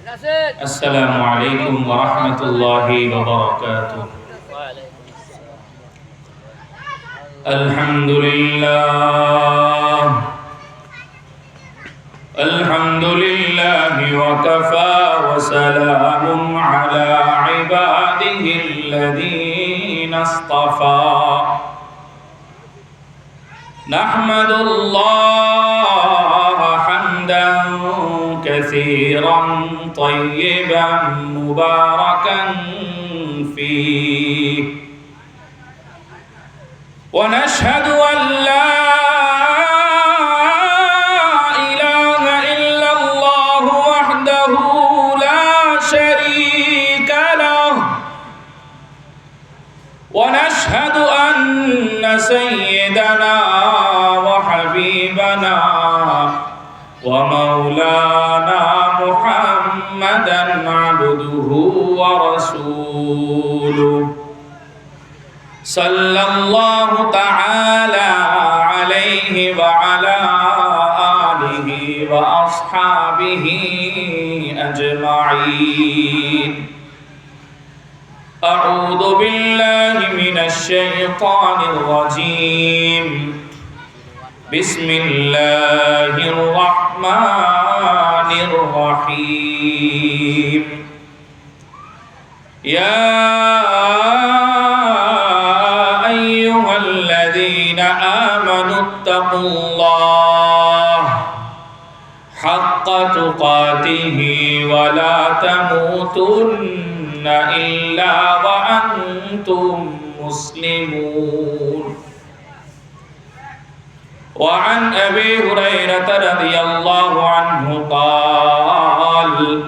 السلام عليكم ورحمة الله وبركاته. الحمد لله. الحمد لله وكفى وسلام على عباده الذين اصطفى. نحمد الله حمدا كثيرا طيبا مباركا فيه. ونشهد أن لا إله إلا الله وحده لا شريك له. ونشهد أن سيدنا وحبيبنا ومولانا ورسوله. صلى الله تعالى عليه وعلى آله وأصحابه أجمعين. أعوذ بالله من الشيطان الرجيم. بسم الله الرحمن الرحيم. تقاته ولا تموتن إلا وأنتم مسلمون. وعن أبي هريرة رضي الله عنه قال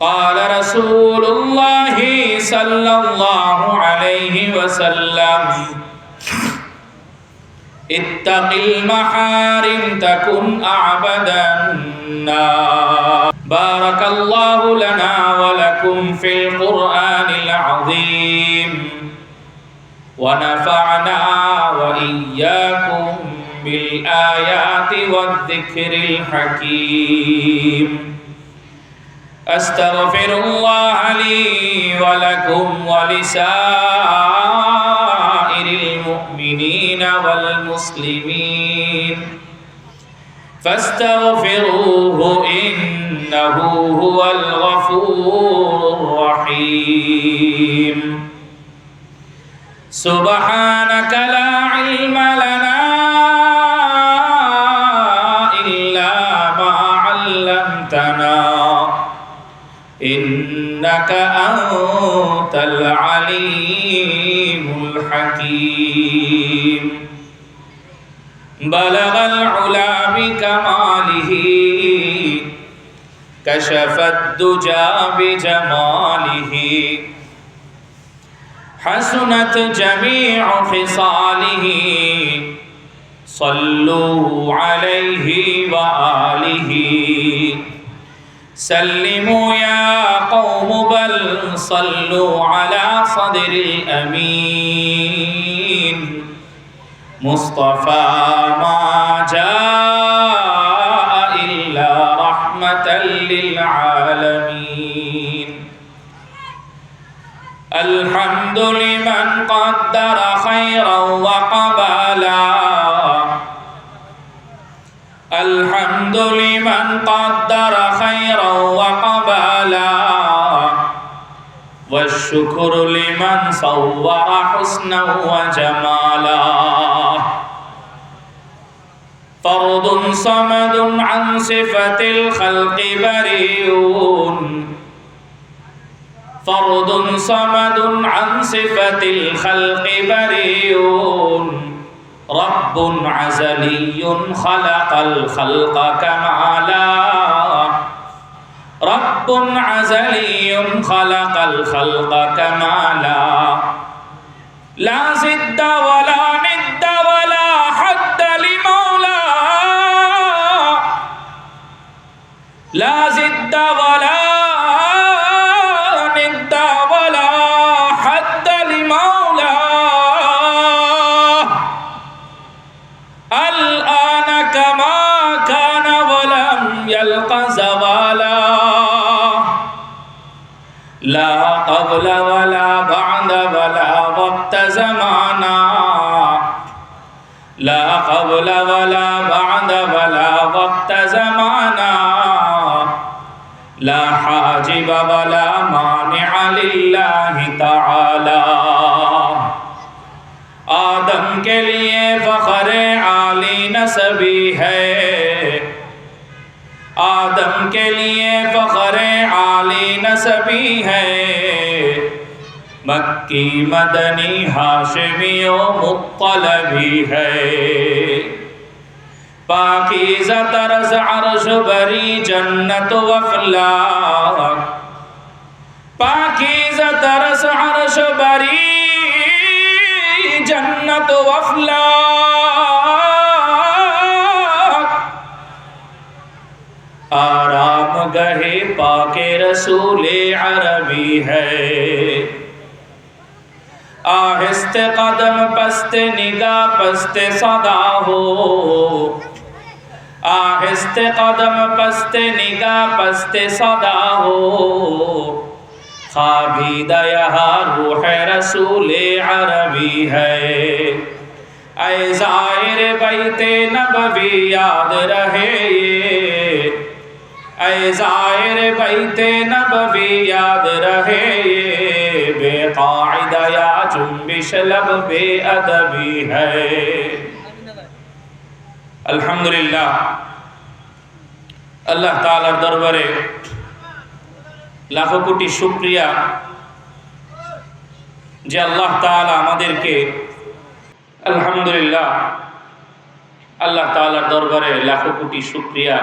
قال رسول الله صلى الله عليه وسلم اتق المحارم تكن أعبد الناس بارك الله لنا ولكم في القرآن العظيم ونفعنا وإياكم بالآيات والذكر الحكيم أستغفر الله لي ولكم ولسائر المؤمنين والمسلمين فاستغفروه إنه هو الغفور الرحيم. سبحانك لا علم لنا إلا ما علمتنا. إنك أنت العليم الحكيم. بلغ بكماله كشف الدجى بجماله. حسنت جميع خصاله. صلوا عليه وآله. سلموا يا قوم بل صلوا على صدر الأمين. مصطفى ما جاء الحمد لمن قدر خيرا وقبلا. الحمد لمن قدر خيرا وقبلا. والشكر لمن صور حسنا وجمالا. فرد صمد عن صفة الخلق بريء. فرد صمد عن صفة الخلق بريء. رب عزلي خلق الخلق كمالا رب عزلي خلق الخلق كمالا لا. زد ولا ند ولا حد لمولى لا زد ولا قبل ولا بعد ولا وقت زمانا. لا قبل ولا بعد ولا وقت زمانا. لا حاجب ولا مانع لله تعالى آدم کے لیے فخر عالی نسبی ہے. آدم کے لیے فخر عالی نسبی ہے. مکی مدنی ہاشمی و مطلبی ہے پاکیزہ طرز عرش بری جنت و فلا پاکیزہ طرز عرش بری جنت و فلا آرام گہے پاک رسول عربی ہے آہست قدم پست نگاہ پست صدا ہو۔ آہست قدم پست نگاہ پست صدا ہو۔ خوابیدہ یہاں روح رسول عربی ہے۔ اے زائر بیت نبوی، یاد رہے یہ۔ اے زائر بیت نبوی، یاد رہے یہ۔ আলহামদুলিল্লাহ আল্লাহ তালার দরবারে লাখো কোটি শুক্রিয়া যে আল্লাহ তালা আমাদেরকে আলহামদুলিল্লাহ আল্লাহ তালার দরবারে লাখো কোটি শুক্রিয়া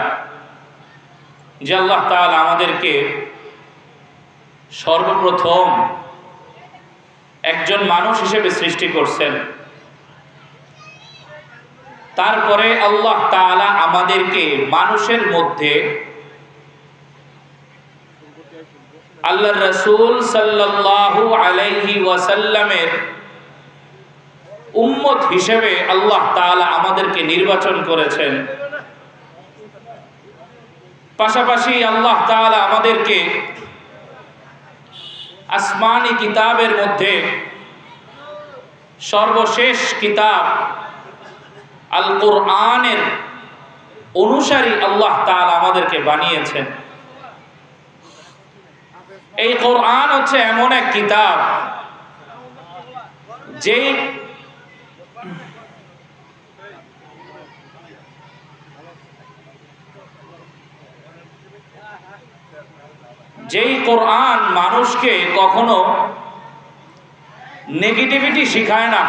যে আল্লাহ তালা আমাদেরকে সর্বপ্রথম একজন মানুষ হিসেবে সৃষ্টি করছেন। তারপরে আল্লাহ তাআলা আমাদেরকে মানুষের মধ্যে আল্লাহ রসুল সাল্লাল্লাহু আলাইহি ওয়াসাল্লামের উম্মত হিসেবে আল্লাহ তাআলা আমাদেরকে নির্বাচন করেছেন। পাশাপাশি আল্লাহ তাআলা আমাদেরকে আসমানি কিতাবের মধ্যে সর্বশেষ কিতাব আল কোরআনের অনুসারী আল্লাহ তাল আমাদেরকে বানিয়েছেন। এই কোরআন হচ্ছে এমন এক কিতাব যে যেই কোরআন মানুষকে কখনো নেগেটিভিটি শিখায় না,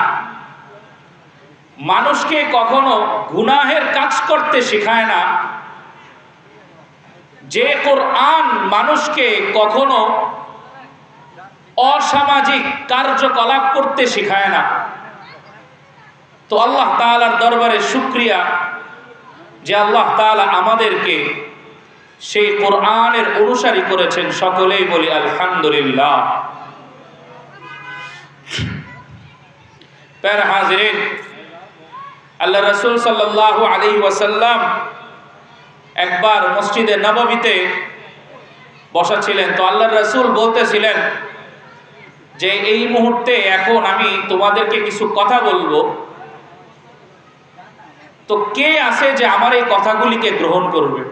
মানুষকে কখনো গুনাহের কাজ করতে শেখায় না, যে কোরআন মানুষকে কখনো অসামাজিক কার্যকলাপ করতে শেখায় না। তো আল্লাহ তাআলার দরবারে শুক্রিয়া যে আল্লাহ তাআলা আমাদেরকে সেই কোরআনের অনুসারী করেছেন, সকলেই বলি আলহামদুলিল্লাহ। প্যার আল্লাহ রসুল সাল্লাহ আলী ওয়াসাল্লাম একবার মসজিদে নবমীতে বসা ছিলেন তো আল্লাহ রসুল বলতেছিলেন যে, এই মুহূর্তে এখন আমি তোমাদেরকে কিছু কথা বলব। তো কে আছে যে আমার এই কথাগুলিকে গ্রহণ করবে?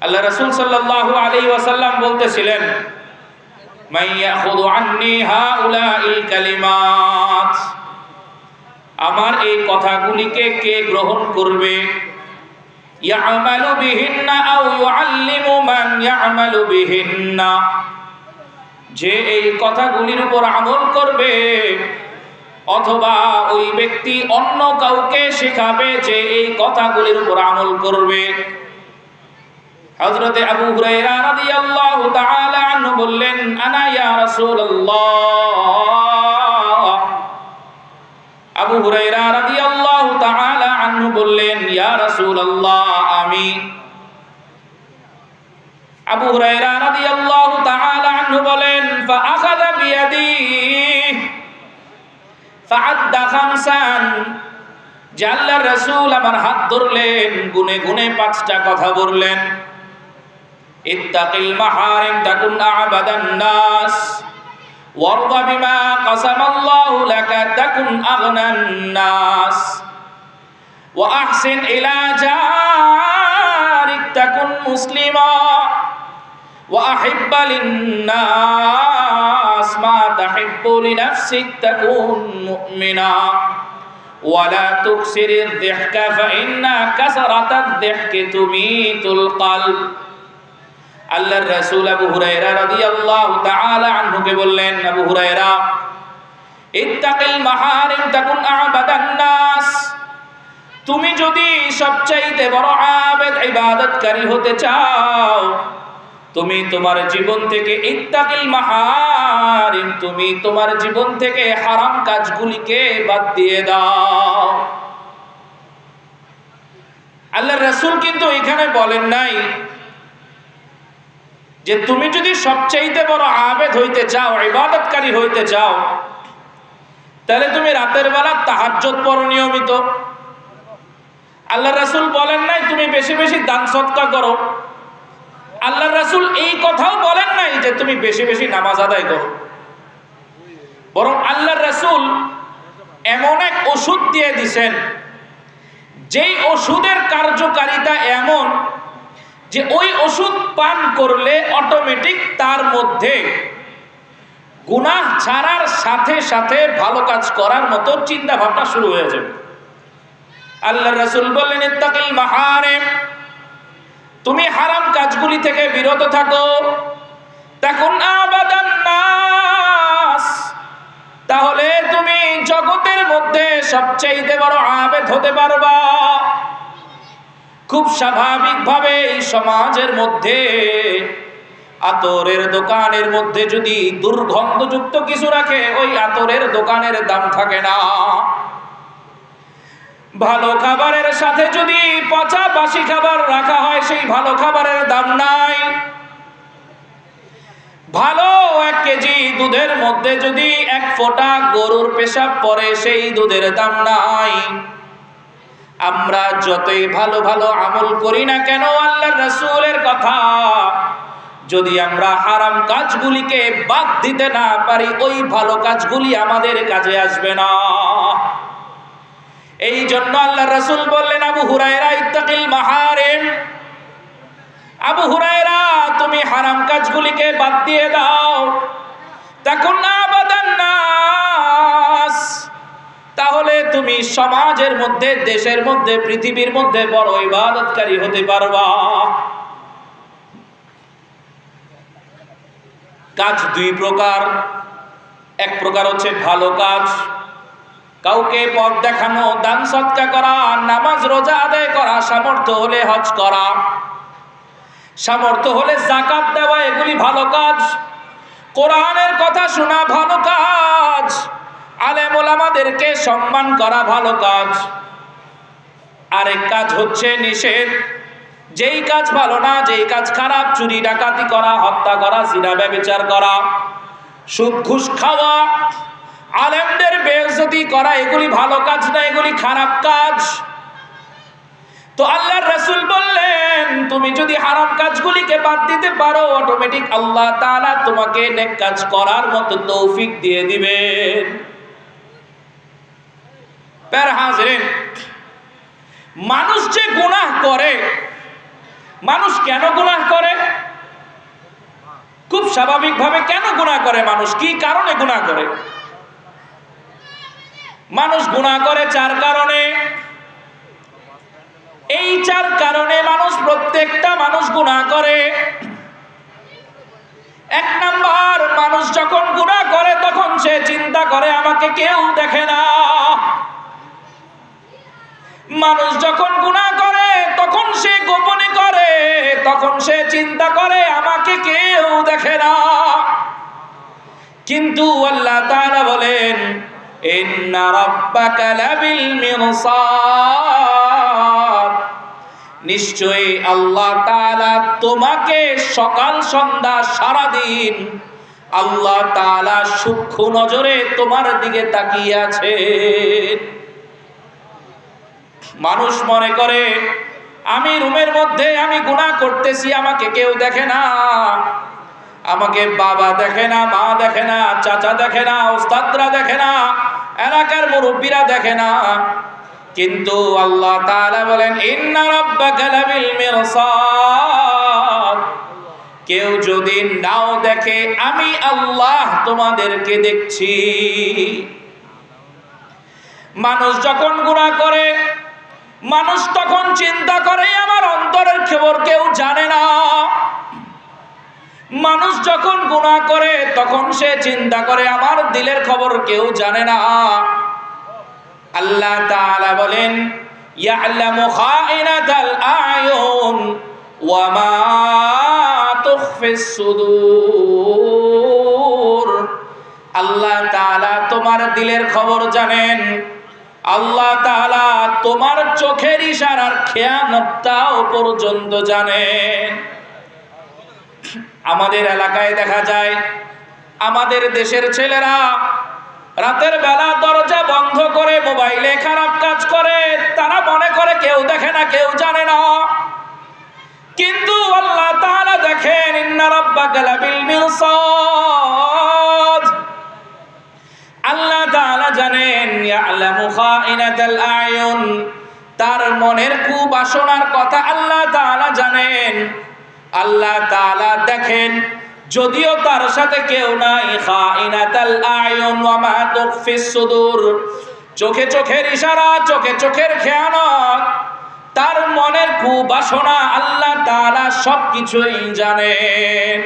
আল্লাহ রসুল সাল্লাহ আলী ওয়াসাল্লাম বলতেছিলেন মাইয়া খুদু আন্নি হা উলা ইল কালিমাত। আমার এই কথাগুলিকে কে গ্রহণ করবে? ইয়ামালু বিহিন্না আও ইউআল্লিমু মান ইয়ামালু বিহিন্না। যে এই কথাগুলির উপর আমল করবে, অথবা ওই ব্যক্তি অন্য কাউকে শেখাবে যে এই কথাগুলির উপর আমল করবে। হযরতে আবু হুরায়রা রাদিয়াল্লাহু তাআলা আনহু বললেন, আনা ইয়া রাসূলুল্লাহ? আবু হুরায়রা রাদিয়াল্লাহু তাআলা আনহু বললেন, ইয়া রাসূলুল্লাহ, আমি আবু হুরায়রা রাদিয়াল্লাহু তাআলা আনহু বলেন, ফাআখাযা বিয়াদি ফাআদ্দা খামসান। আল্লাহর রাসূল আমার হাত ধরলেন, গুনে গুনে পাঁচটা কথা বললেন। ইত্তাকিল মাহারিম তাকুন আবাদান নাস وارض بما قسم الله لك تكن أغنى الناس وأحسن إلى جارك تكن مسلما وأحب للناس ما تحب لنفسك تكون مؤمنا ولا تكسر الضحك فإن كسرة الضحك تميت القلب আল্লাহর রাসূল আবু হুরায়রা রাদিয়াল্লাহু তাআলা আনহুকে বললেন, আবু হুরায়রা, ইত্তাকিল মাহারিম তাকুন আবাদান নাস। তুমি যদি সবচাইতে বড় আবেদ ইবাদতকারী হতে চাও, তুমি তোমার জীবন থেকে ইত্তাকিল মাহারিম, তুমি তোমার জীবন থেকে হারাম কাজগুলিকে বাদ দিয়ে দাও। আল্লাহর রাসূল কিন্তু এখানে বলেন নাই যে তুমি যদি সবচাইতে বড় আবেদ হইতে চাও, ইবাদতকারী হইতে চাও, তাহলে তুমি রাতের বেলা তাহাজ্জত পড়ো নিয়মিত। আল্লাহ রাসুল বলেন নাই, তুমি বেশি বেশি দান সৎকা করো। আল্লাহ রাসুল এই কথাও বলেন নাই যে তুমি বেশি বেশি নামাজ আদায় করো। বরং আল্লাহ রাসুল এমন এক ওষুধ দিয়ে দিছেন, যেই ওষুধের কার্যকারিতা এমন যে ওই ওষুধ পান করলে অটোমেটিক তার মধ্যে গুনাহ ছাড়ার সাথে সাথে ভালো কাজ করার মতো চিন্তা ভাবনা শুরু হয়ে যাবে। আল্লাহ রাসূল বললেন, ইত্তাকিল মাহারিম, তুমি হারাম কাজগুলি থেকে বিরত থাকো। তখন তাহলে তুমি জগতের মধ্যে সবচেয়ে বড় আবেদ হতে পারবা। খুব স্বাভাবিকভাবে এই সমাজের মধ্যে, আতরের দোকানের মধ্যে যদি দুর্গন্ধযুক্ত কিছু রাখে, ওই আতরের দোকানের দাম থাকে না। ভালো খাবারের সাথে যদি পচা বাসি খাবার রাখা হয়, সেই ভালো খাবারের দাম নাই। ভালো এক কেজি দুধের মধ্যে যদি এক ফোঁটা গরুর পেশাব পরে সেই দুধের দাম নাই। আমরা যতই ভালো ভালো আমল করি না কেন আল্লাহ রসুলের কথা। যদি আমরা হারাম কাজগুলিকে বাদ দিতে না পারি, ওই ভালো কাজগুলি আমাদের কাজে আসবে না। এই জন্য আল্লাহ রসুল বললেন, আবু হুরায়রা, ইত্তাকিল মাহারেম। আবু হুরায়রা, তুমি হারাম কাজগুলিকে বাদ দিয়ে দাও। তখন না বাদান নাস। তাহলে তুমি সমাজের মধ্যে, দেশের মধ্যে, পৃথিবীর মধ্যে বড় ইবাদতকারী হতে পারবা। কাজ দুই প্রকার। এক প্রকার হচ্ছে ভালো কাজ। কাউকে পথ দেখানো, দান সৎকা করা, নামাজ রোজা আদায় করা, সামর্থ্য হলে হজ করা। সামর্থ্য হলে জাকাত দেওয়া, এগুলি ভালো কাজ। কোরআনের কথা শোনা ভালো কাজ। আলেম ওলামাদেরকে সম্মান করা ভালো কাজ। আরেক কাজ হচ্ছে নিষেধ। যেই কাজ ভালো না, যেই কাজ খারাপ, চুরি, ডাকাতি করা, হত্যা করা, জিনা, ব্যবচার করা, সুদ, ঘুষ খাওয়া, আলেমদের বেজতি করা, এগুলি ভালো কাজ না, এগুলি খারাপ কাজ। তো আল্লাহর রাসূল বললেন, তুমি যদি হারাম কাজগুলিকে বাদ দিতে পারো অটোমেটিক আল্লাহ তাআলা তোমাকে নেক কাজ করার মতো তৌফিক দিয়ে দিবেন। প্যার হাজরেন, মানুষ যে গুনাহ করে, মানুষ কেন গুনাহ করে? খুব স্বাভাবিকভাবে কেন গুনাহ করে মানুষ? কি কারণে গুনাহ করে? মানুষ গুনাহ করে চার কারণে। এই চার কারণে মানুষ, প্রত্যেকটা মানুষ গুনাহ করে। এক নাম্বার, মানুষ যখন গুনাহ করে, তখন সে চিন্তা করে, আমাকে কেউ দেখে না। মানুষ যখন গুনাহ করে, তখন সে গোপনে করে, তখন সে চিন্তা করে, আমাকে কেউ দেখে না। কিন্তু আল্লাহ তাআলা বলেন নিশ্চয়ই আল্লাহ তাআলা তোমাকে সকাল, সন্ধ্যা সারা দিন আল্লাহ তাআলা সূক্ষ্ম নজরে তোমার দিকে তাকিয়ে আছেন। মানুষ মনে করে, আমি রুমের মধ্যে আমি গুনাহ করতেছি, আমাকে কেউ দেখে না। আমাকে বাবা দেখে না, মা দেখে না, চাচা দেখে না, ওস্তাদরা দেখে না, এলাকার মুরব্বীরা দেখে না। কিন্তু আল্লাহ তাআলা বলেন, ইন্না রাব্বাকা লাবিল মিরসাদ। কেউ যদি নাও দেখে, আমি আল্লাহ তোমাদেরকে দেখছি। মানুষ যখন গুনাহ করে মানুষ তখন চিন্তা করে, আমার অন্তরের খবর কেউ জানে না। মানুষ যখন গুণা করে, তখন সে চিন্তা করে, আমার দিলের খবর কেউ জানে না। আল্লাহ বলেন আল্লাহ তোমার দিলের খবর জানেন। আল্লাহ তাআলা তোমার চোখের ইশারার খেয়ানতটাও পর্যন্ত জানেন আমাদের এলাকায় দেখা যায়, আমাদের দেশের ছেলেরা রাতের বেলা দরজা বন্ধ করে মোবাইলে খারাপ কাজ করে, তারা মনে করে কেউ দেখে না, কেউ জানে না। কিন্তু আল্লাহ তাআলা দেখেন, ইন্না রাব্বাকা লাবিল মিরসাদ জানেন তার মনের কুবাসনার কথা আল্লাহ তাআলা জানেন। আল্লাহ তাআলা দেখেন, যদিও তার সাথে কেউ নাই, খাইনাতাল আয়ুন ওয়া মা চোখে চোখের ইশারা, চোখে চোখের খেয়ানত। তার মনের কুবাসনা আল্লাহ তাআলা সবকিছুই জানেন।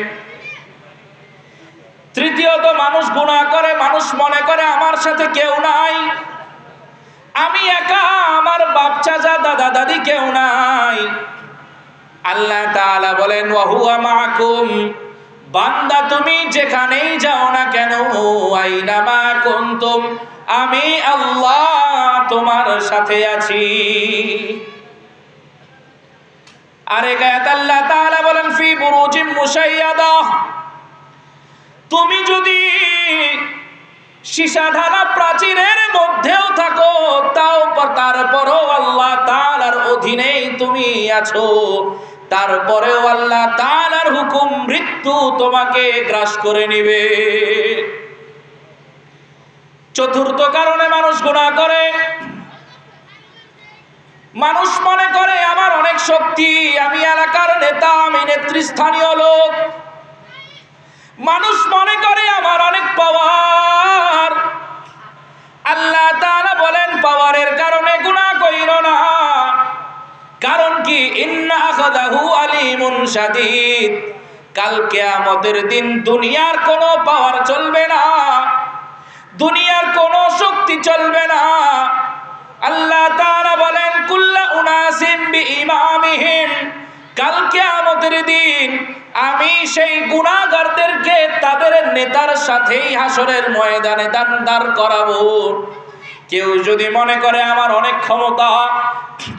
তৃতীয়ত, মানুষ গুনাহ করে, মানুষ মনে করে আমার সাথে কেউ নাই। আমি একা, আমার বাপ চাচা, দাদা দাদি কেউ নাই। আল্লাহ তাআলা বলেন, ওয়াহুয়া মাকুম, বান্দা তুমি যেখানেই যাও না কেন আইনামা আমি আল্লাহ তোমার সাথে আছি। আরে গায়াত আল্লাহ তাআলা বলেন, ফি বুরুজিম মুশাইয়াদা তুমি যদি সীসা ঢালা প্রাচীরের মধ্যেও থাকো, তাও তারপরও আল্লাহ তালার অধীনেই তুমি আছো। তারপরেও আল্লাহ তাআলার হুকুম মৃত্যু তোমাকে গ্রাস করে নিবে। চতুর্থ কারণে মানুষ গুনাহ করে। মানুষ মনে করে, আমার অনেক শক্তি, আমি এলাকার নেতা, আমি নেতৃস্থানীয় লোক। মানুষ মনে করে আমার অনেক পাওয়ার আল্লাহ তাআলা বলেন পাওয়ারের কারণে গুনাহ কইর না। কারণ কি? ইন্না আখাদাহু আলিমুন শাদীদ। কাল কিয়ামতের দিন দুনিয়ার কোনো পাওয়ার চলবে না। দুনিয়ার কোনো শক্তি চলবে না। আল্লাহ তাআলা বলেন, কুল্লা উনাসিম বিইমামিহিম। কাল কিয়ামতের দিন আমি সেই গুনাহগারদেরকে তাদের নেতার সাথেই হাসরের ময়দানে দান দাঁড় করাবো। কেউ যদি মনে করে আমার অনেক ক্ষমতা,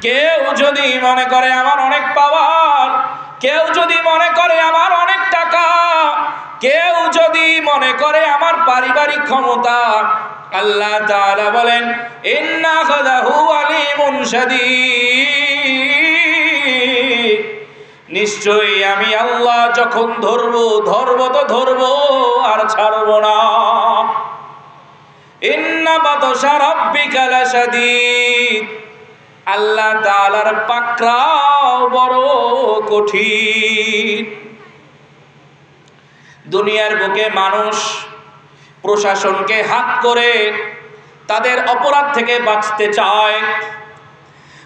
কেউ যদি মনে করে আমার অনেক পাওয়ার কেউ যদি মনে করে আমার অনেক টাকা, কেউ যদি মনে করে আমার পারিবারিক ক্ষমতা, আল্লাহ তাআলা বলেন, ইন্না খাদাহু আলিমুন শাদীদ। নিশ্চয়ই আমি আল্লাহ যখন ধরবো ধরবো তো ধরবো, আর ছাড়বো না। আল্লাহ তাআলার পাকড়াও বড় কঠিন। দুনিয়ার বুকে মানুষ প্রশাসনকে হাত করে তাদের অপরাধ থেকে বাঁচতে চায়।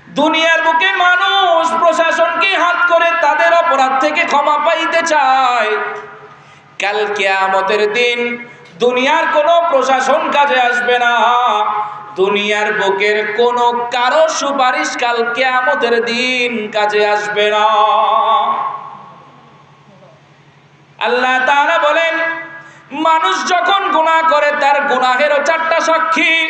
দুনিয়ার বুকে মানুষ প্রশাসনকে হাত করে তাদের অপরাধ থেকে ক্ষমা পাইতে চায়। কাল কিয়ামতের দিন দুনিয়ার কোনো প্রশাসন কাজে আসবে না। দুনিয়ার বুকের কোনো কারও সুপারিশ কাল কিয়ামতের দিন কাজে আসবে না। আল্লাহ তাআলা বলেন, মানুষ যখন গুনাহ করে তার গুনাহেরও চারটা সাক্ষী।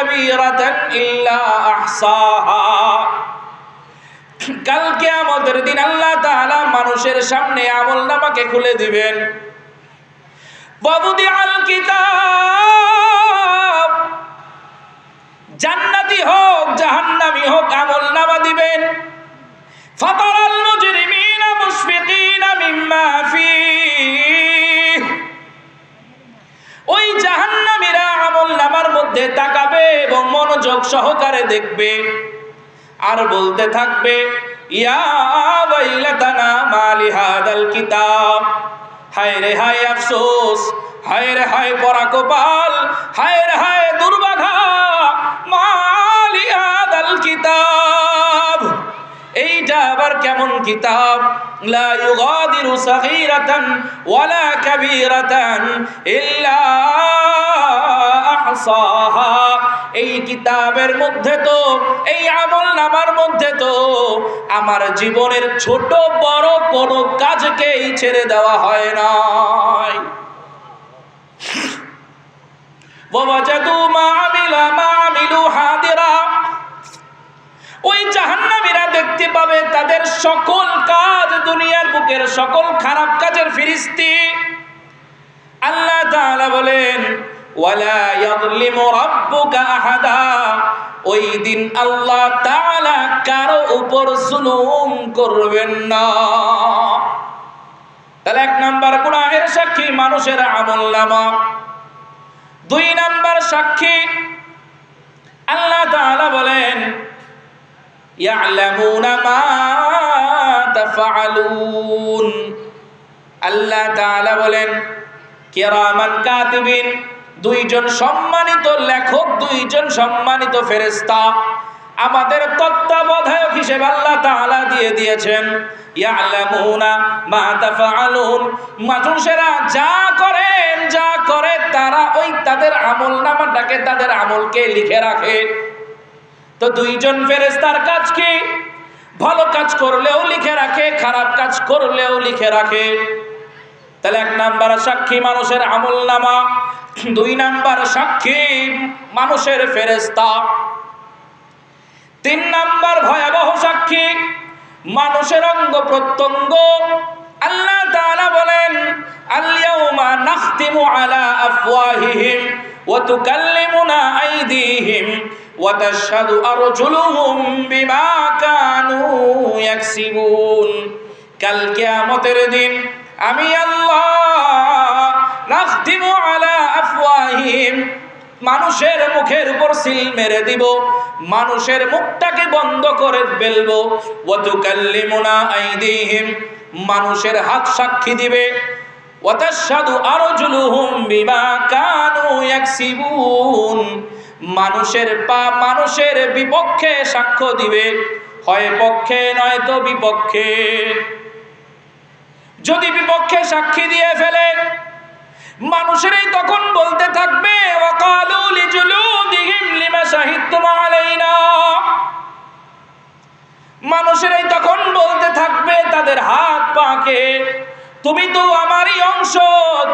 কালকে আমাদের দিন আল্লাহ তাআলা মানুষের সামনে আমল নামাকে খুলে দিবেন। জান্নাতি হোক, জাহান্নামি হোক, আমল নামা দিবেন। ফতরাল মুজরিমিনা মুশফিকিনা মিম্মা ফিহি। ওই জাহান্নামীরা আমল নামার মধ্যে তাকাবে এবং মনোযোগ সহকারে দেখবে আর বলতে থাকবে, ইয়া কিতাব। হায় রে হায় আফসোস, হায় রে হায় পরাকপাল, হায় রে হায় হাদাল কিতাব। এইটা আবার কেমন কিতাব? লা ইউগাদিরু সাগীরাতান ওয়ালা কাবীরাতান ইল্লা আহসাহা এই কিতাবের মধ্যে তো এই আমল নামার মধ্যে তো আমার জীবনের ছোট বড় কোনো কাজকেই ছেড়ে দেওয়া হয় নাই ووجدوا ما عمل ما عملوا حاضرا ওই জাহান্নামীরা দেখতে পাবে তাদের সকল কাজ দুনিয়ার বুকের সকল খারাপ কাজের ফিরিস্তি। আল্লাহ তাআলা বলেন, ওয়ালা ইয়াযলিমু রাব্বুকা আহাদা। ওই দিন আল্লাহ তাআলা কারও উপর জুলুম করবেন না। তাহলে এক নাম্বার গুনাহের সাক্ষী মানুষের আমল নামা। দুই নাম্বার সাক্ষী আল্লাহ তাআলা বলেন মা আল্লাহ বলেন কিরামান দুইজন সম্মানিত লেখক, দুইজন সম্মানিত ফেরেস্তা আমাদের তত্ত্বাবধায়ক হিসেবে আল্লাহ তাআলা দিয়ে দিয়েছেন মানুষেরা যা করেন যা করে তারা ওই তাদের আমল নামাটাকে তাদের আমলকে লিখে রাখে। তো দুইজন ফেরেস্তার কাজ কি? ভালো কাজ করলেও লিখে রাখে, খারাপ কাজ করলেও লিখে রাখে। তাহলে এক নাম্বার সাক্ষী মানুষের আমল নামা, দুই নাম্বার সাক্ষী মানুষের ফেরেস্তা তিন নাম্বার ভয়াবহ সাক্ষী, মানুষের অঙ্গ প্রত্যঙ্গ। আল্লাহ তাআলা বলেন, আল-ইয়াউমা নাখতিমু আলা আফওয়াহিহিম ওয়া তুকাল্লিমুনা আইদিহিম। আরজুলুহুম বিমা কানু ইয়াকসিবুন। কাল কিয়ামতের দিন আমি আল্লাহ নাখতিমু আলা আফওয়াহিহিম মানুষের মুখের উপর সিল মেরে দিব, মানুষের মুখটাকে বন্ধ করে ফেলব। ওয়াতুকাল্লিমুনা আইদিহিম, মানুষের হাত সাক্ষী দিবে। ওয়াতাশহাদু আরজুলুহুম বিমা কানু ইয়াকসিবুন। মানুষের পা মানুষের বিপক্ষে সাক্ষ্য দিবে। হয় পক্ষে নয়তো বিপক্ষে। যদি বিপক্ষে সাক্ষী দিয়ে ফেলে, মানুষেরাই তখন বলতে থাকবে মানুষেরাই তখন বলতে থাকবে, তাদের হাত পাকে। তুমি তো আমারই অংশ,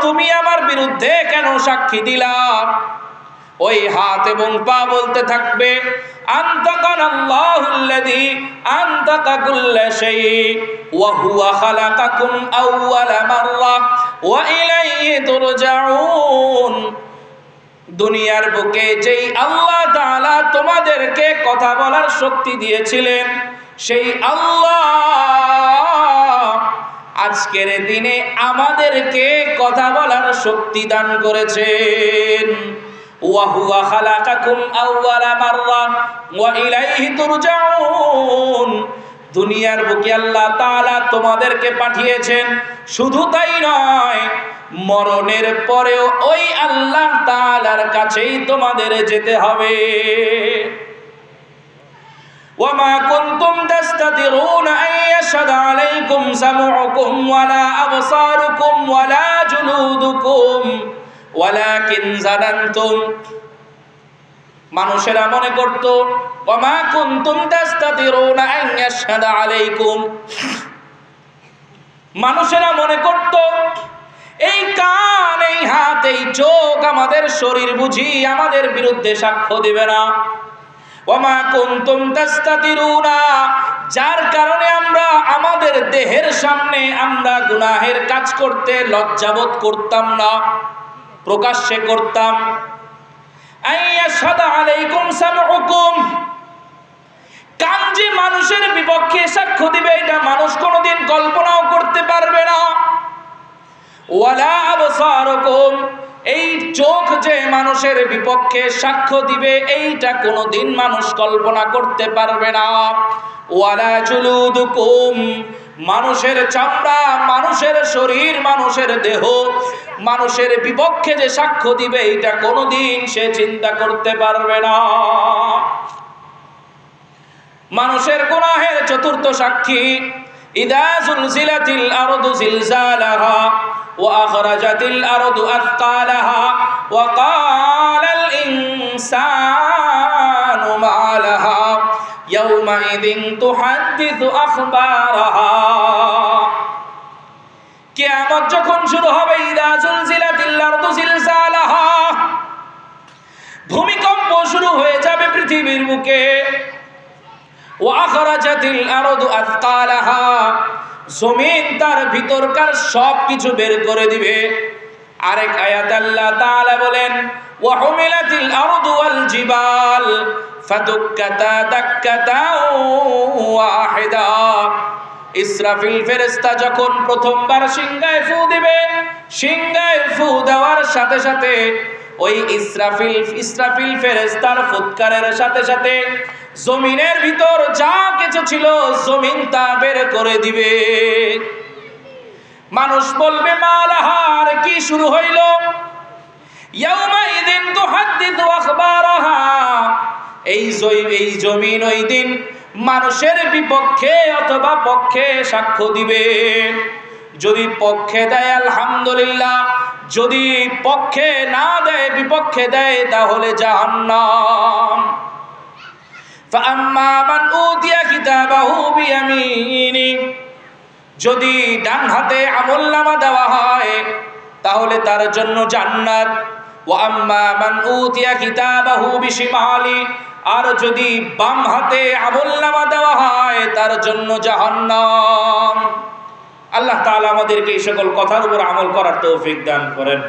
তুমি আমার বিরুদ্ধে কেন সাক্ষী দিলা? ওই হাত এবং পা বলতে থাকবে দুনিয়ার বুকে যেই আল্লাহ তাআলা তোমাদেরকে কথা বলার শক্তি দিয়েছিলেন, সেই আল্লাহ আজকের দিনে আমাদেরকে কথা বলার শক্তি দান করেছেন। ওয়াহুয়া খালাকাকুম আউওয়ালা মাররা ওয়া ইলাইহি তুরজাউন দুনিয়ার বুকে আল্লাহ তাআলা তোমাদেরকে পাঠিয়েছেন শুধু তাই নয় মরণের পরেও ওই আল্লাহ তাআলার কাছেই তোমাদের যেতে হবে وما كنتم تستترون أن يشهد عليكم سمعكم ولا أبصاركم ولا جلودكم ওয়ালাকিন জানান্তুম মানুষেরা মনে করত, ওমা কুনতুম তাস্তাতিরুনা আন ইয়াশহাদা আলাইকুম। মানুষেরা মনে করত, এই কান, এই হাত, এই চোখ আমাদের শরীর বুঝি আমাদের বিরুদ্ধে সাক্ষ্য দেবে না। ওমা কুনতুম তাস্তাতিরুনা, যার কারণে আমরা আমাদের দেহের সামনে আমরা গুনাহের কাজ করতে লজ্জাবোধ করতাম না। প্রকাশ্যে করতাম। কান যে মানুষের বিপক্ষে সাক্ষ্য দিবে এটা মানুষ কোনোদিন কল্পনাও করতে পারবে না। ওয়ালা আবসারুকুম, এই চোখ যে মানুষের বিপক্ষে সাক্ষ্য দিবে, এইটা কোনোদিন মানুষ কল্পনা করতে পারবে না। ওয়ালা জুলুদুকুম মানুষের চামড়া, মানুষের শরীর, মানুষের দেহ, মানুষের বিপক্ষে যে সাক্ষ্য দিবে, এটা কোনোদিন সে চিন্তা করতে পারবে না। মানুষের গুনাহের চতুর্থ সাক্ষী, ইদা জুলজিলাতিল আরদু জিলজালাহা ওয়া আখরাজাতিল আরদু আথকালাহা ওয়া ক্বালাল ইয়াউমাইযিন তুহাদ্দিসু আখবারাহা কিয়ামত যখন শুরু হবে, ইদা জুলজিলাতিল আরদু জিলজালাহা, ভূমিকম্প শুরু হয়ে যাবে পৃথিবীর বুকে। ওয়াখরাজাতিল আরদু আথকালাহা জমিন তার ভিতরকার সব কিছু বের করে দিবে। আরেক আয়াত আল্লাহ তাআলা বলেন আরদু ওয়াল জিবাল ফাদুক্কাতা দাক্কাতা ওয়াহিদা ইসরাফিল ফেরেশতা যখন প্রথমবার সিংহায় ফু দিবে, সিংহায় ফু দেওয়ার সাথে সাথে ওই ইসরাফিল ইসরাফিল ফেরেশতার ফুৎকারের সাথে সাথে জমিনের ভিতর যা কিছু ছিল জমিন তা বের করে দিবে। মানুষ বলবে মালাহার কি শুরু হইল? ইয়াউমাইদিন তুহাদ্দিসু আখবারাহা এই জয় এই জমিন ওই দিন মানুষের বিপক্ষে অথবা পক্ষে সাক্ষ্য দিবে যদি পক্ষে দেয় আলহামদুলিল্লাহ যদি পক্ষে না দেয় বিপক্ষে দেয় তাহলে জাহান্নাম فأما من أوتي كتابه بيمينه যদি ডান হাতে আমল নামা দেওয়া হয় তাহলে তার জন্য জান্নাত ও আম্মা মান উতিয়া কিতাবাহু বিশিমালি, আর যদি বাম হাতে আমল নামা দেওয়া হয়, তার জন্য জাহান্নাম। আল্লাহ তাআলা আমাদেরকে এই সকল কথার উপর আমল করার তৌফিক দান করেন।